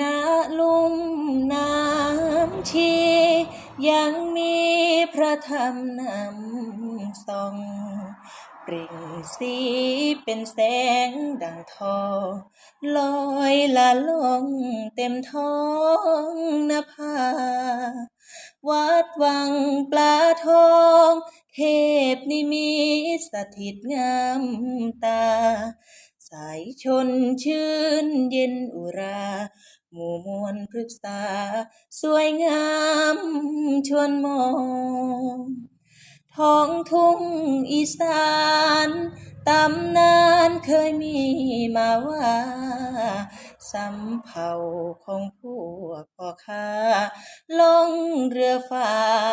ณลุ่มน้ำชี ยังมีพระธรรมนำส่อง เปล่งสีเป็นแสงดังทองลอยละล่องเต็มท้องนภา วัดวังปลาทอง เทพนิมิตสถิตงามตา สายชนชื่นเย็นอุรา หมู่มวลพฤกษา สวยงามชวนมองท้องทุ่งอีสานตำนานเคยมีมาว่าสำเภาของพวกพ่อค้าล่องเรือฝ่า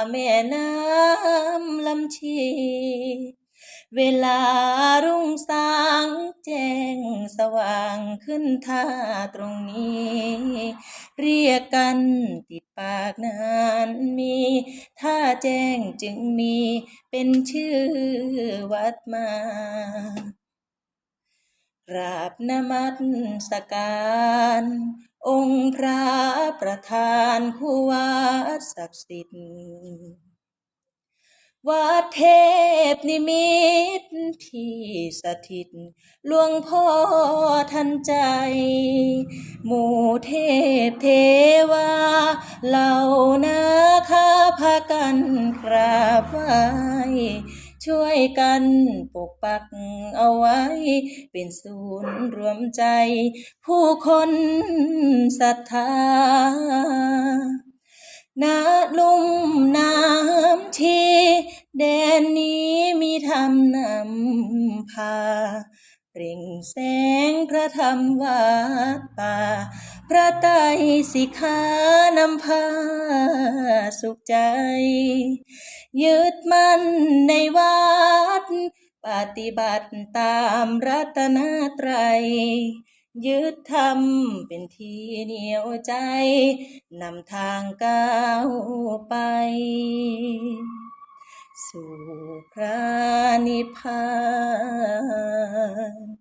แม่น้ำลำชี เวลารุ่งสางแจ้ง สว่างขึ้นท่าตรงนี้ เรียกกันติดปากนานมี ถ้าแจ้งจึงมีเป็นชื่อวัดมากราบนมัสการองค์พระประธานคู่วัดศักดิ์สิทธิ์วัดเทพนิมิต ที่สถิตหลวงพ่อทันใจ หมู่เทพเทวาเหล่านาคาพากันกราบไหว้ช่วยกันปกปักเอาไว้ เป็นศูนย์รวมใจ ผู้คนศรัทธาณลุ่มน้ำชีแดน พาเปล่งแสงพระธรรมวัดป่า พระไตรสิขานำพาสุขใจ ยึดมั่นในวัด ปฏิบัติตามรัตนตรัย ยึดธรรมเป็นที่เหนียวใจ นำทางก้าวไป สู่พระนิพพาน